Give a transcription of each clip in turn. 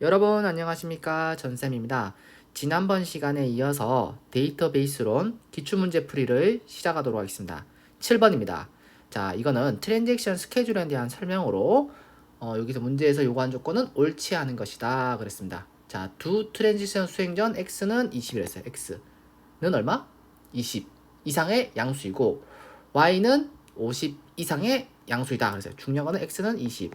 여러분 안녕하십니까 전쌤입니다. 지난번 시간에 이어서 데이터베이스론 기출문제 풀이를 시작하도록 하겠습니다. 7번입니다. 자 이거는 트랜잭션 스케줄에 대한 설명으로 어, 여기서 문제에서 요구한 조건은 옳지 않은 것이다 그랬습니다. 자두 트랜지션 수행 전 x는 20이랬어요. x는 얼마? 20 이상의 양수이고 y는 50 이상의 양수이다 그랬어요. 중요한 거는 x는 20.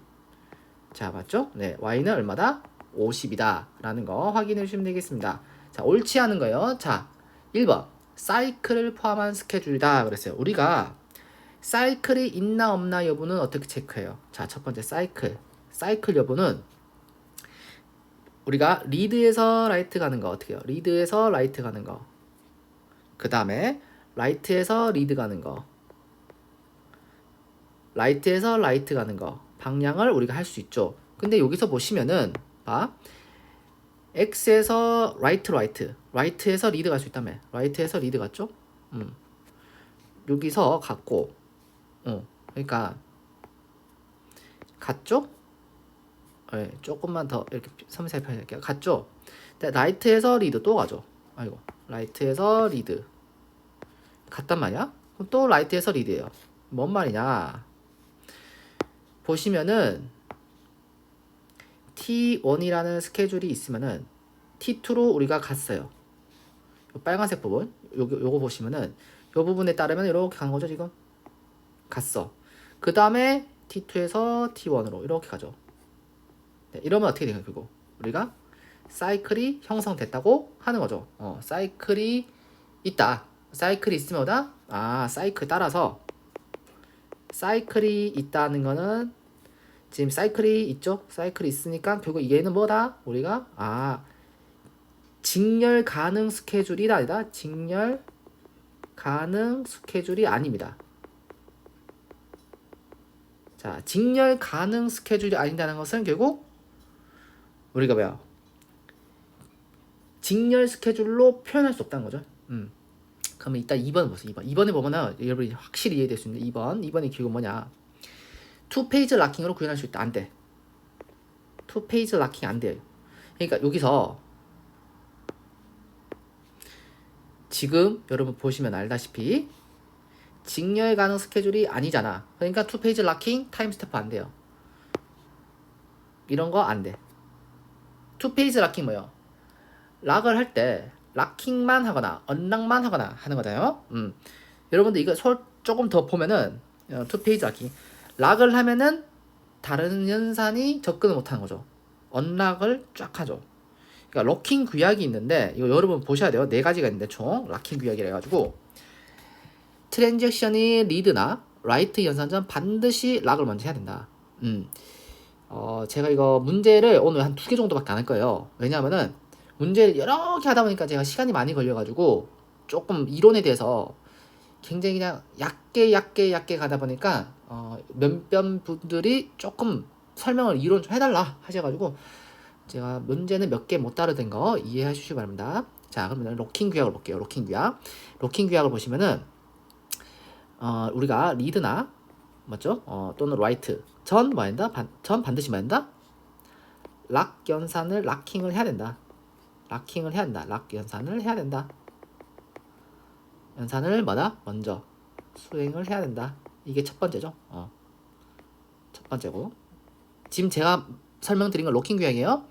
자, 맞죠? 네, y는 얼마다? 50이다. 라는 거 확인해 주시면 되겠습니다. 자, 옳지 않은 거요. 자, 1번. 사이클을 포함한 스케줄이다. 그랬어요. 우리가 사이클이 있나 없나 여부는 어떻게 체크해요? 자, 첫 번째 사이클. 사이클 여부는 우리가 리드에서 라이트 가는 거 어떻게 해요? 리드에서 라이트 가는 거. 그 다음에 라이트에서 리드 가는 거. 라이트에서 라이트 가는 거. 방향을 우리가 할 수 있죠. 근데 여기서 보시면은 봐. X에서 라이트 라이트. 라이트에서 리드 갈 수 있다며. 라이트에서 리드 갔죠? 음. 여기서 갔고. 어. 그러니까 갔죠? 네, 조금만 더 이렇게 섬세히 표현할게요. 갔죠? 라이트에서 리드 또 가죠. 아이고. 라이트에서 리드. 갔단 말이야? 그럼 또 라이트에서 리드예요. 뭔 말이냐? 보시면은 T1이라는 스케줄이 있으면은 T2로 우리가 갔어요. 요 빨간색 부분, 요거, 요거 보시면은 요 부분에 따르면 이렇게 가는 거죠, 지금? 갔어. 그 다음에 T2에서 T1으로 이렇게 가죠. 네, 이러면 어떻게 되는 거고? 우리가 사이클이 형성됐다고 하는 거죠. 어, 사이클이 있다. 사이클이 있으면 뭐다? 아, 사이클 따라서 사이클이 있다는 거는 지금 사이클이 있죠? 사이클이 있으니까 결국 얘는 뭐다? 우리가 아 직렬 가능 스케줄이다 아니다. 직렬 가능 스케줄이 아닙니다. 자, 직렬 가능 스케줄이 아닌다는 것은 결국 우리가 뭐야? 직렬 스케줄로 표현할 수 없다는 거죠. 음. 그러면 이따 2번 보세요. 2번. 2번에 보면은 여러분이 확실히 이해될 수 있는데 2번. 2번의 기호가 뭐냐? 투 페이지 락킹으로 구현할 수 있다. 안 돼. 투 페이지 락킹 안 돼요. 그러니까 여기서 지금 여러분 보시면 알다시피 직렬 가능 스케줄이 아니잖아. 그러니까 투 페이지 락킹 타임 스태프 안 돼요. 이런 거 안 돼. 투 페이지 락킹 뭐예요? 락을 할 때 락킹만 하거나 언락만 하거나 하는 거잖아요. 음. 여러분들 이거 소, 조금 더 보면은 어, 투 페이지 락킹 락을 하면은 다른 연산이 접근을 못하는 거죠. 언락을 쫙 하죠. 그러니까 럭킹 규약이 있는데 이거 여러분 보셔야 돼요. 네 가지가 있는데 총 락킹 규약이라 해가지고 트랜잭션이 리드나 라이트 연산 전 반드시 락을 먼저 해야 된다. 음. 어, 제가 이거 문제를 오늘 한 두 개 정도밖에 안 할 거예요. 왜냐하면은 문제를 여러 개 하다 보니까 제가 시간이 많이 걸려가지고 조금 이론에 대해서 굉장히 그냥 얕게 얕게 얕게 가다 보니까 어, 몇몇 분들이 조금 설명을 이론 좀 해달라 하셔가지고 제가 문제는 몇 개못 다루던 거 이해해 주시기 바랍니다. 자 그러면 로킹 규약을 볼게요. 로킹 규약. 로킹 규약을 보시면은 어, 우리가 리드나 맞죠? 어, 또는 라이트 전 뭐한다? 반, 전 반드시 뭐한다? 락 연산을 락킹을 해야 된다. 락킹을 해야 된다. 락 연산을 해야 된다. 연산을 뭐다? 먼저 수행을 해야 된다. 이게 첫 번째죠. 어. 첫 번째고. 지금 제가 설명드린 건 로킹 규약이에요.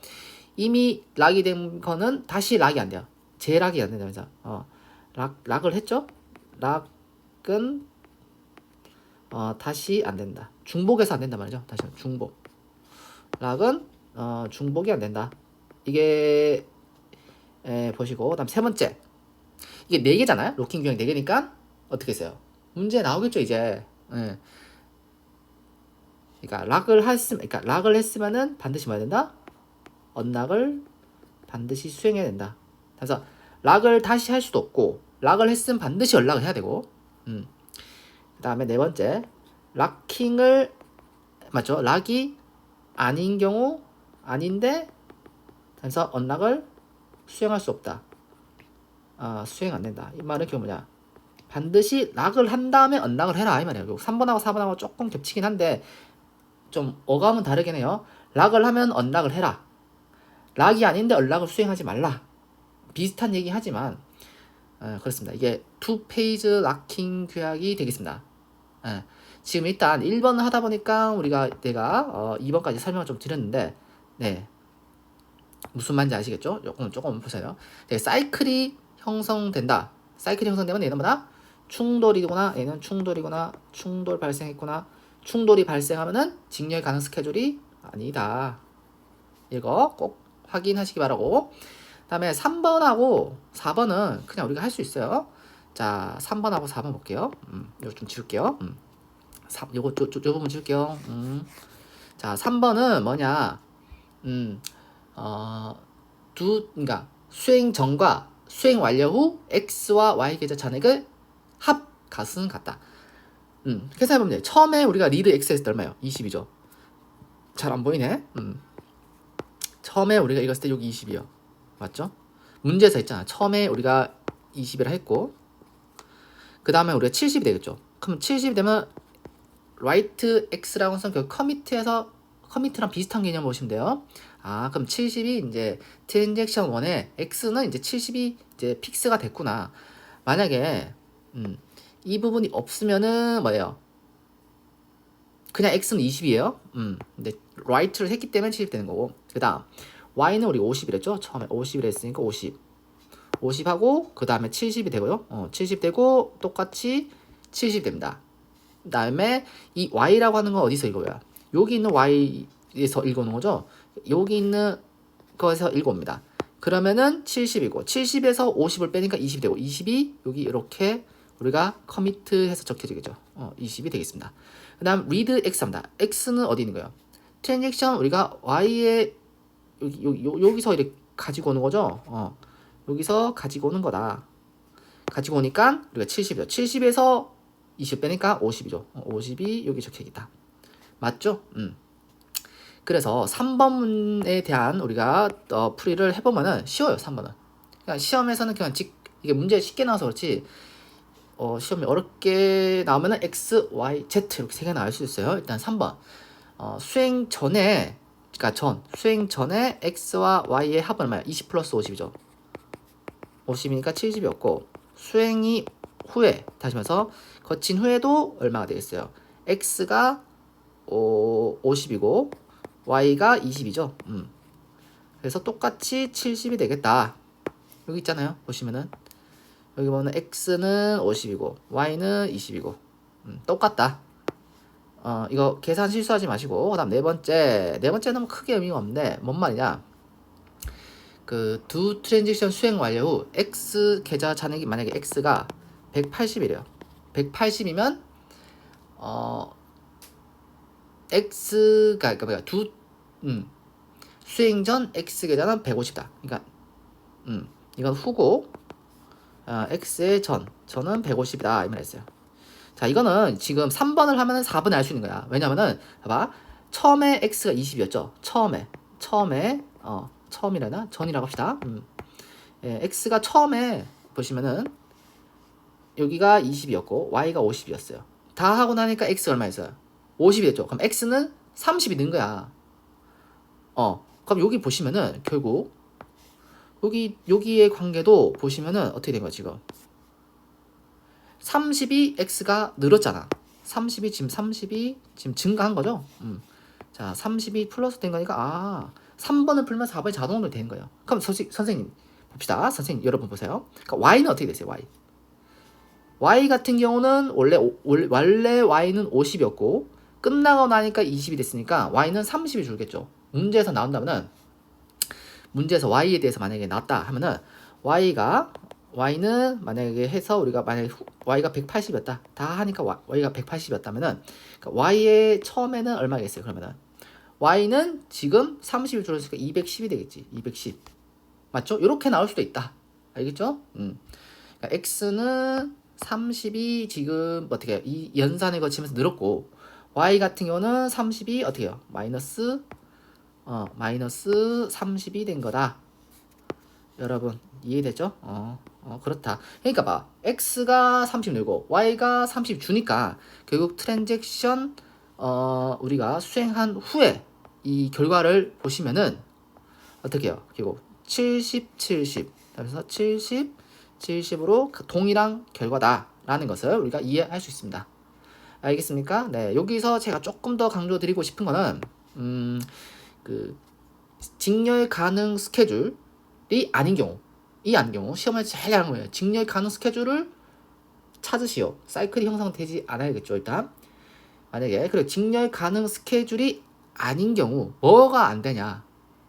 이미 락이 된 거는 다시 락이 안 돼요. 재락이 안 된다면서. 어. 락 락을 했죠? 락은 어, 다시 안 된다. 중복해서 안 된단 말이죠. 다시 중복. 락은 어, 중복이 안 된다. 이게 에, 보시고 그다음 세 번째 이게 네 개잖아요. 로킹 규약 네 개니까 어떻게 했어요? 문제 나오겠죠 이제. 예. 그러니까 락을 했으면, 그러니까 락을 했으면은 반드시 뭐야 된다? 언락을 반드시 수행해야 된다. 그래서 락을 다시 할 수도 없고 락을 했으면 반드시 연락을 해야 되고. 음. 그다음에 네 번째 락킹을 맞죠? 락이 아닌 경우 아닌데 그래서 언락을 수행할 수 없다. 아, 수행 안 된다. 이 말은 그 뭐냐? 반드시 락을 한 다음에 언락을 해라 이 말이에요. 3번하고 4번하고 조금 겹치긴 한데 좀 어감은 다르긴 해요. 락을 하면 언락을 해라. 락이 아닌데 연락을 수행하지 말라. 비슷한 얘기 하지만 어, 그렇습니다. 이게 투 페이지 락킹 규약이 되겠습니다. 예. 지금 일단 1번을 하다 보니까 우리가 내가 어, 2번까지 설명을 좀 드렸는데 네. 무슨 말인지 아시겠죠? 조금 조금 보세요. 네, 사이클이 형성된다. 사이클이 형성되면 얘는 뭐다? 충돌이구나. 얘는 충돌이구나. 충돌 발생했구나. 충돌이 발생하면은 직렬 가능 스케줄이 아니다. 이거 꼭 확인하시기 바라고. 다음에 3번하고 4번은 그냥 우리가 할 수 있어요. 자, 3번하고 4번 볼게요. 음, 이거 좀 지울게요. 음. 3, 요거, 요, 요, 요 부분 지울게요. 음. 자, 3번은 뭐냐. 음, 어, 두, 그러니까 수행 전과 수행 완료 후 X와 Y 계좌 잔액을 합 값은 같다. 음, 계산해보면 돼. 처음에 우리가 리드 X 했을 때 얼마예요? 20이죠. 잘 안 보이네. 음. 처음에 우리가 했을 때 여기 20이요. 맞죠? 문제에서 있잖아. 처음에 우리가 20이라 했고, 그 다음에 우리가 70이 되겠죠. 그럼 70이 되면 write x라고 해서 그 커미트에서 커미트랑 비슷한 개념 보시면 돼요. 아, 그럼 70이 이제 트랜잭션 1에 x는 이제 70이 이제 픽스가 됐구나. 만약에 음, 이 부분이 없으면은 뭐예요? 그냥 x는 20이에요. 음, 근데 write를 했기 때문에 70 되는 거고. 그다음 y는 우리 50이랬죠? 처음에 50이라 했으니까 50. 50하고 그 다음에 70이 되고요. 어, 70 되고 똑같이 70 됩니다. 그 다음에 이 y라고 하는 건 어디서 읽어요? 여기 있는 y에서 읽어놓은 거죠. 여기 있는 거에서 읽어옵니다. 그러면은 70이고 70에서 50을 빼니까 20이 되고 20이 여기 이렇게 우리가 커미트해서 적혀지겠죠. 어, 20이 되겠습니다. 그 다음 read x입니다. x는 어디 있는 거예요? 트랜잭션 우리가 y에 여기, 여기 여기서 이렇게 가지고 오는 거죠. 어, 여기서 가지고 오는 거다. 가지고 오니까 우리가 70이죠. 70에서 20 빼니까 50이죠. 50이 여기 적혀있다. 맞죠? 음. 그래서 3번에 대한 우리가 어, 풀이를 해보면은 쉬워요. 3번은. 그러니까 시험에서는 그냥 직, 이게 문제 쉽게 나와서 그렇지 어, 시험이 어렵게 나오면은 X, Y, Z 이렇게 세 개 나올 수 있어요. 일단 3번. 어, 수행 전에 그러니까 전 수행 전에 X와 Y의 합은 얼마야? 20 플러스 50이죠. 50이니까 70이었고 수행이 후에 다시 말해서 거친 후에도 얼마가 되겠어요? x가 어, 50이고 y가 20이죠. 음. 그래서 똑같이 70이 되겠다. 여기 있잖아요. 보시면은 여기 보면 x는 50이고 y는 20이고 음, 똑같다. 어, 이거 계산 실수하지 마시고 그다음 네 번째 네 번째는 크게 의미가 없는데 뭔 말이냐? 그 두 트랜지션 수행 완료 후 x 계좌 잔액이 만약에 x가 180이래요. 180이면 어 x가 뭐야 두 음, 수행 전 x 계좌는 150다. 그러니까 음 이건 후고 어, x의 전 전은 150이다 이 말했어요. 자 이거는 지금 3번을 하면은 4번에 알수 있는 거야. 왜냐면은 봐봐 처음에 x가 20이었죠. 처음에 처음에 어 처음이라나 전이라고 합시다. 음. 예, x가 처음에 보시면은 여기가 20이었고 y가 50이었어요. 다 하고 나니까 x 얼마였어요? 50이 됐죠. 그럼 x는 30이 는 거야. 어. 그럼 여기 보시면은 결국 여기 여기의 관계도 보시면은 어떻게 된 거야, 지금? 30이 x가 늘었잖아. 30이 지금 30이 지금 증가한 거죠? 음. 자, 30이 플러스 된 거니까 아, 3번을 풀면 4번이 자동으로 되는 거예요. 그럼 선생, 선생님 봅시다. 선생님 여러분 보세요. 그러니까 y는 어떻게 되세요? y. y 같은 경우는 원래 원래 y는 50이었고 끝나고 나니까 20이 됐으니까 y는 30이 줄겠죠. 문제에서 나온다면은 문제에서 y에 대해서 만약에 나왔다 하면은 y가 y는 만약에 해서 우리가 만약에 y가 180이었다 다 하니까 y가 180이었다면은 그러니까 y의 처음에는 얼마겠어요? 그러면은 y는 지금 30을 줄였으니까 210이 되겠지. 210 맞죠? 이렇게 나올 수도 있다. 알겠죠? 음. 그러니까 x는 30이 지금 어떻게? 이 연산을 거치면서 늘었고 y 같은 경우는 30이 어떻게 해요? 마이너스 어 마이너스 30이 된 거다. 여러분 이해되죠? 어, 어 그렇다. 그러니까 봐 x가 30 늘고 y가 30 주니까 결국 트랜잭션 어 우리가 수행한 후에 이 결과를 보시면은 어떻게 해요? 그리고 70, 70. 그래서 70, 70으로 동일한 결과다라는 것을 우리가 이해할 수 있습니다. 알겠습니까? 네, 여기서 제가 조금 더 강조드리고 싶은 거는 음, 그 직렬 가능 스케줄이 아닌 경우, 이 아닌 경우 시험에 제일 하는 거예요. 직렬 가능 스케줄을 찾으시오. 사이클이 형성되지 않아야겠죠, 일단. 만약에 그리고 직렬 가능 스케줄이 아닌 경우 뭐가 안 되냐?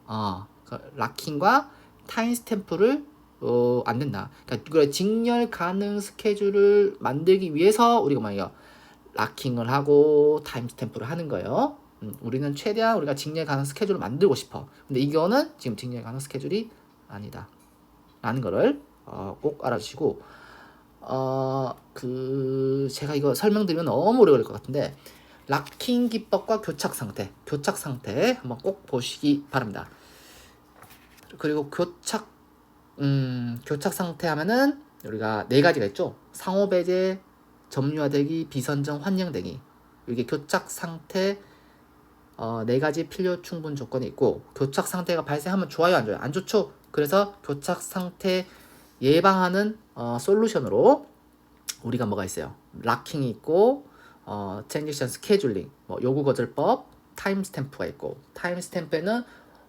어, 그 락킹과 타임 스탬프를 어, 안 된다. 그러니까 직렬 가능 스케줄을 만들기 위해서 우리가 뭐예요? 락킹을 하고 타임 스탬프를 하는 거예요. 음, 우리는 최대한 우리가 직렬 가능 스케줄을 만들고 싶어. 근데 이거는 지금 직렬 가능 스케줄이 아니다. 라는 거를 어, 꼭 알아주시고 어, 그 제가 이거 설명드리면 너무 오래 걸릴 것 같은데 락킹 기법과 교착 상태, 교착 상태 한번 꼭 보시기 바랍니다. 그리고 교착 음, 교착 상태 하면은 우리가 네 가지가 있죠. 상호 배제, 점유화되기, 비선정, 환영되기. 이게 교착 상태 어, 네 가지 필요 충분 조건이 있고 교착 상태가 발생하면 좋아요, 안 좋아요? 안 좋죠. 그래서 교착 상태 예방하는 어, 솔루션으로 우리가 뭐가 있어요? 락킹이 있고 어, 트랜지션 스케줄링, 뭐 요구 거절법, 타임 스탬프가 있고 타임 스탬프에는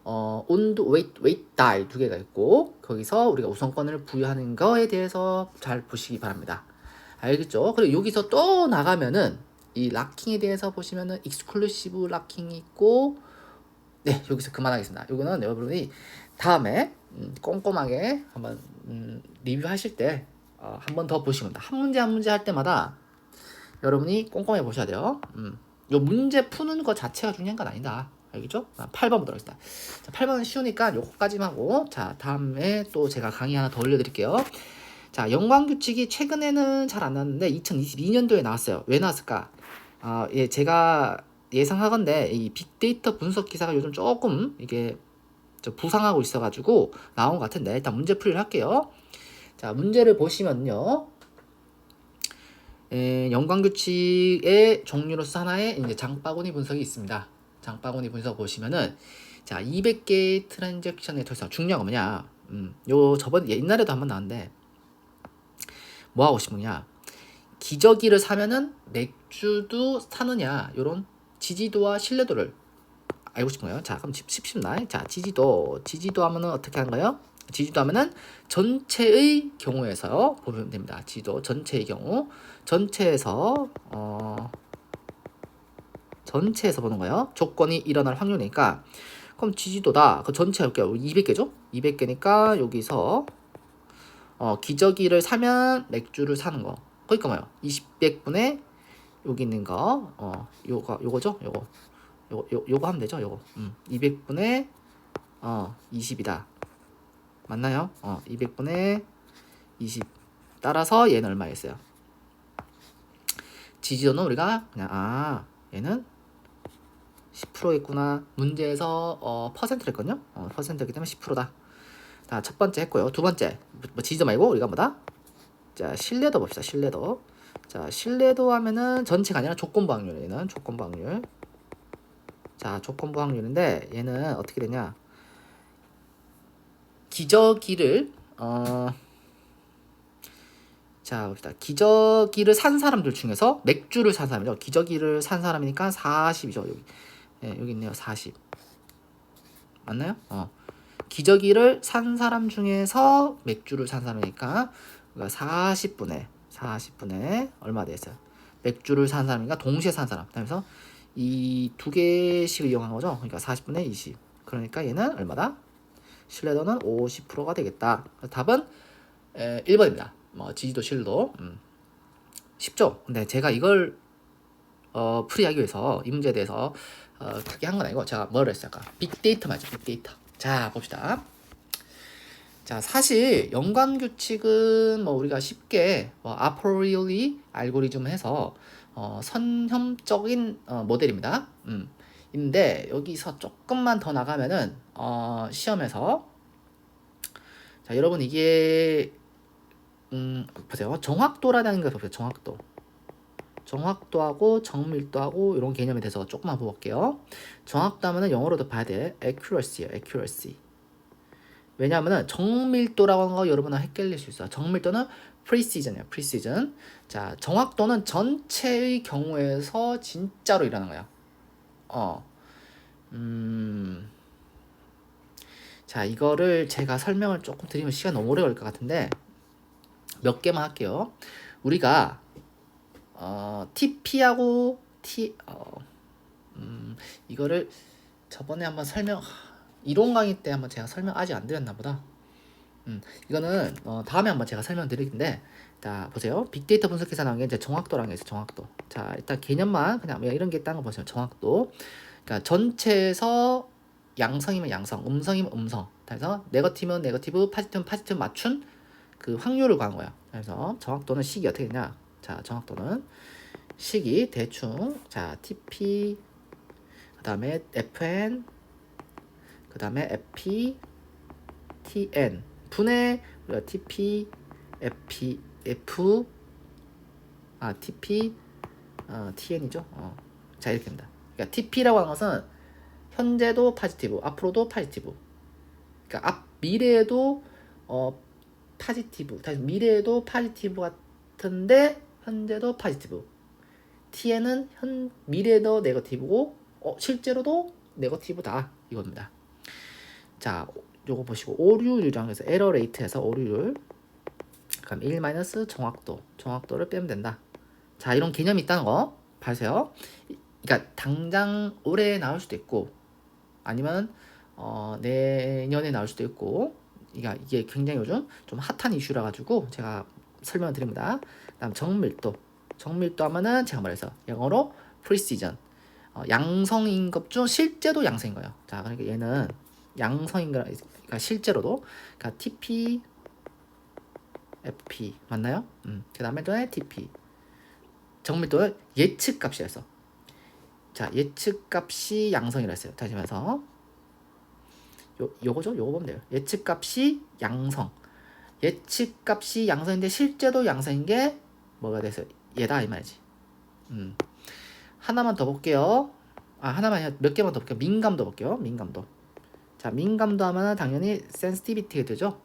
어, 온도, 웨이트, 웨이트 다이 두 개가 있고 거기서 우리가 우선권을 부여하는 거에 대해서 잘 보시기 바랍니다. 알겠죠? 그리고 여기서 또 나가면은 이 락킹에 대해서 보시면은 익스클루시브 락킹이 있고 네 여기서 그만하겠습니다. 이거는 여러분이 다음에 음, 꼼꼼하게 한번 음, 리뷰하실 때 어, 한번 더 보시면. 한 문제 한 문제 할 때마다 여러분이 꼼꼼히 보셔야 돼요. 음, 요 문제 푸는 거 자체가 중요한 건 아니다. 알겠죠? 아, 8번 보도록 하겠습니다. 자, 8번은 쉬우니까 요거까지만 하고 자 다음에 또 제가 강의 하나 더 올려드릴게요. 자 연관 규칙이 최근에는 잘 안 나왔는데 2022년도에 나왔어요. 왜 나왔을까? 아, 예, 제가 예상하건데 이 빅데이터 분석 기사가 요즘 조금 이게 저 부상하고 있어가지고 나온 것 같은데 일단 문제 풀이를 할게요. 자 문제를 보시면요. 에, 연관규칙의 종류로서 하나의 이제 장바구니 분석이 있습니다. 장바구니 분석 보시면은 자 200개의 트랜잭션의 털성 중요한 거 뭐냐? 음, 요 저번 옛날에도 한번 나왔는데 뭐 하고 싶으냐? 기저귀를 사면은 맥주도 사느냐? 요런 지지도와 신뢰도를 알고 거예요. 자, 그럼 쉽습니다. 자, 지지도. 지지도 하면은 어떻게 하는 거예요? 지지도 하면은 전체의 경우에서 보면 됩니다. 지지도 전체의 경우. 전체에서 어 전체에서 보는 거예요. 조건이 일어날 확률이니까 그럼 지지도다. 그 전체 할게요. 200개죠? 200개니까 여기서 어 기저귀를 사면 맥주를 사는 거. 그러니까 뭐요? 20백분의 여기 있는 거. 어 요거 요거죠? 요거. 요거 요, 요거 하면 되죠? 요거. 음. 200분의 어 20이다. 맞나요? 어 200분의 20. 따라서 얘는 얼마였어요? 지지도는 우리가 그냥 아 얘는 10%있구나 문제에서 어, 퍼센트를 했거든요 어, 퍼센트이기 때문에 10%다 자 첫 번째 했고요 두 번째 뭐 지지도 말고 우리가 뭐다 자 신뢰도 봅시다 신뢰도 자 신뢰도 하면은 전체가 아니라 조건부 확률 얘는 조건부 확률 자 조건부 확률인데 얘는 어떻게 되냐 기저귀를 어 자, 봅시다. 기저귀를 산 사람들 중에서 맥주를 산 사람이죠. 기저귀를 산 사람이니까 40이죠. 여기. 예, 여기 있네요. 40. 맞나요? 어. 기저귀를 산 사람 중에서 맥주를 산 사람이니까 40분의 40분의 얼마 됐어요? 맥주를 산 사람이니까 동시에 산 사람. 그래서 이 두 개씩 이용한 거죠. 그러니까 40분의 20. 그러니까 얘는 얼마다? 신뢰도는 50%가 되겠다. 답은 에, 1번입니다. 뭐 지지도 실도 음. 쉽죠. 근데 제가 이걸 어, 풀이하기 위해서 이 문제에 대해서 어, 크게 한 건 아니고 제가 뭐를 했어요? 아까 빅데이터 맞죠? 빅데이터. 자 봅시다. 자 사실 연관 규칙은 뭐 우리가 쉽게 뭐 아포리올리 알고리즘 해서 어, 선형적인 어, 모델입니다. 음. 인데 여기서 조금만 더 나가면은 어, 시험에서 자 여러분 이게 음, 보세요. 정확도라는 걸 보세요. 정확도. 정확도 하고 정밀도 하고 이런 개념에 대해서 조금만 볼게요. 정확도 하면은 영어로도 봐야 돼. accuracy예요. accuracy. 왜냐하면 정밀도라고 하는 거 여러분은 헷갈릴 수 있어요. 정밀도는 precision이에요. precision. 자, 정확도는 전체의 경우에서 진짜로 일어나는 거야. 어. 음. 자, 이거를 제가 설명을 조금 드리면 시간 너무 오래 걸릴 것 같은데 몇 개만 할게요. 우리가 어, TP하고 T 어, 음, 이거를 저번에 한번 설명 이론 강의 때 한번 제가 설명 아직 안 드렸나 보다. 음, 이거는 어, 다음에 한번 제가 설명드릴 텐데 자 보세요. 빅데이터 분석 기사 나온 게 이제 정확도라는 게 있어요 정확도. 자 일단 개념만 그냥 뭐 이런 게 있다는 거 보세요 정확도. 그러니까 전체에서 양성이면 양성 음성이면 음성. 그래서 네거티브는 네거티브 파지티브는 파지티브 맞춘 그 확률을 구한 거야. 그래서 정확도는 식이 어떻게 되냐 자 정확도는 식이 대충 자 TP 그 다음에 FN 그 다음에 FP TN 분의 우리가 TP FP F 아 TP 어, TN이죠. 어. 자 이렇게 됩니다. 그러니까 TP라고 하는 것은 현재도 파지티브, 앞으로도 파지티브. 그러니까 앞 미래에도 어 파지티브, 다시 미래에도 파지티브 같은데 현재도 파지티브. T에는 현 미래도 네거티브고 어, 실제로도 네거티브다 이겁니다. 자, 요거 보시고 오류율이랑 해서 에러 레이트에서 오류율 그럼 1 마이너스 정확도 정확도를 빼면 된다. 자, 이런 개념이 있다는 거 봐세요. 이- 그러니까 당장 올해 나올 수도 있고 아니면 어, 내년에 나올 수도 있고 그러니까 이게 굉장히 요즘 좀 핫한 이슈라 가지고 제가 설명을 드립니다. 그다음 정밀도 정밀도 하면은 제가 말해서 영어로 precision 어, 양성인 것 중 실제도 양성인 거예요. 자, 그러니까 얘는 양성인 거 그러니까 실제로도 그러니까 TP FP 맞나요? 음. 그다음에 또 TP 정밀도는 예측 값이었어. 자, 예측 값이 양성이라 했어요. 다시 말해서 요 요거죠? 요거 보면 돼요. 예측 값이 양성. 예측 값이 양성인데 실제도 양성인 게 뭐가 돼서 얘다 이 말이지. 음. 하나만 더 볼게요. 아, 하나만 몇 개만 더 볼게요. 민감도 볼게요. 민감도. 자, 민감도 하면은 당연히 센시티비티가 되죠.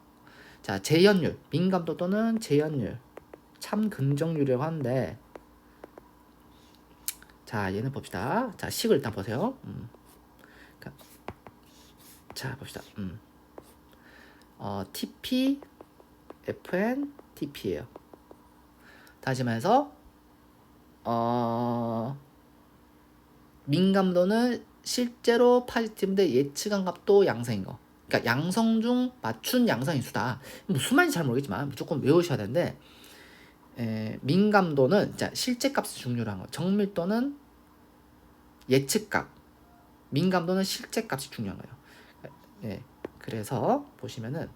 자, 재현율. 민감도 또는 재현율. 참 긍정률이라고 하는데 자, 얘는 봅시다. 자, 식을 일단 보세요. 음. 자, 자, 봅시다. 음. 어, TP, FN, TP예요. 다시 말해서 어, 민감도는 실제로 파지티브인데 예측한 값도 양성인 거. 그러니까 양성 중 맞춘 양성인 수다. 무슨 말인지 잘 모르겠지만 무조건 외우셔야 되는데 에, 민감도는 자 실제 값이 중요한 거. 정밀도는 예측 값. 민감도는 실제 값이 중요한 거예요. 예. 그래서 보시면은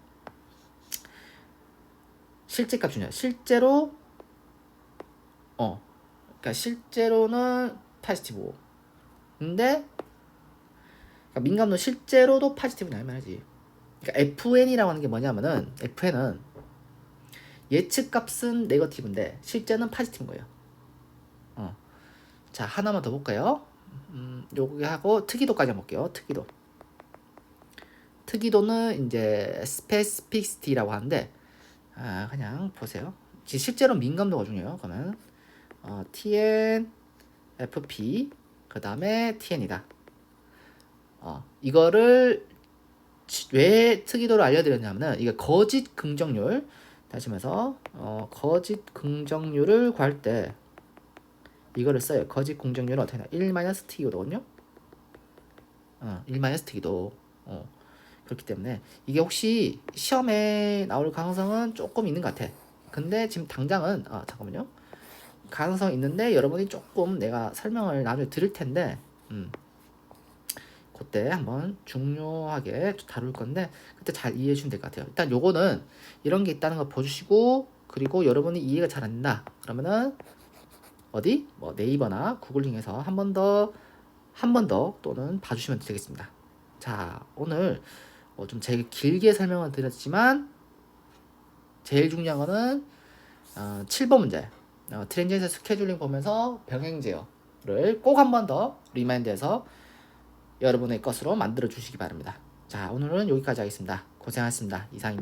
실제 값 중요해요. 실제로 어. 그러니까 실제로는 파지티브고. 근데 그러니까 민감도 실제로도 파지티브냐 이 말이지. 그러니까 FN이라고 하는 게 뭐냐면은 FN은 예측 값은 네거티브인데 실제는 파지티브인 거예요. 어. 자, 하나만 더 볼까요? 음, 요거 하고 특이도까지 볼게요. 특이도. 특이도는 이제 스페시피시티라고 하는데 아, 그냥 보세요. 지- 실제로 민감도가 중요해요. 그러면 어, TN, FP, 그 다음에 TN이다. 어, 이거를 지- 왜 특이도를 알려드렸냐면은 이게 거짓 긍정률 다시 말해서 어, 거짓 긍정률을 구할 때 이거를 써요. 거짓 긍정률은 어떻게 되나? 1 마이너스 T거든요. 어, 1 마이너스 T도 어, 그렇기 때문에 이게 혹시 시험에 나올 가능성은 조금 있는 것 같아. 근데 지금 당장은 아 잠깐만요. 가능성 있는데 여러분이 조금 내가 설명을 나중에 드릴 텐데 음. 그때 한번 중요하게 다룰 건데 그때 잘 이해해 주시면 될 것 같아요. 일단 요거는 이런 게 있다는 거 보주시고 그리고 여러분이 이해가 잘 안 된다. 그러면은 어디 뭐 네이버나 구글링에서 한 번 더 한 번 더 또는 봐주시면 되겠습니다. 자 오늘 어, 좀 제일 길게 설명을 드렸지만 제일 중요한 거는 어, 7번 문제 어, 트렌지에서 스케줄링 보면서 병행 제어를 꼭 한 번 더 리마인드해서 여러분의 것으로 만들어 주시기 바랍니다. 자, 오늘은 여기까지 하겠습니다. 고생하셨습니다. 이상입니다.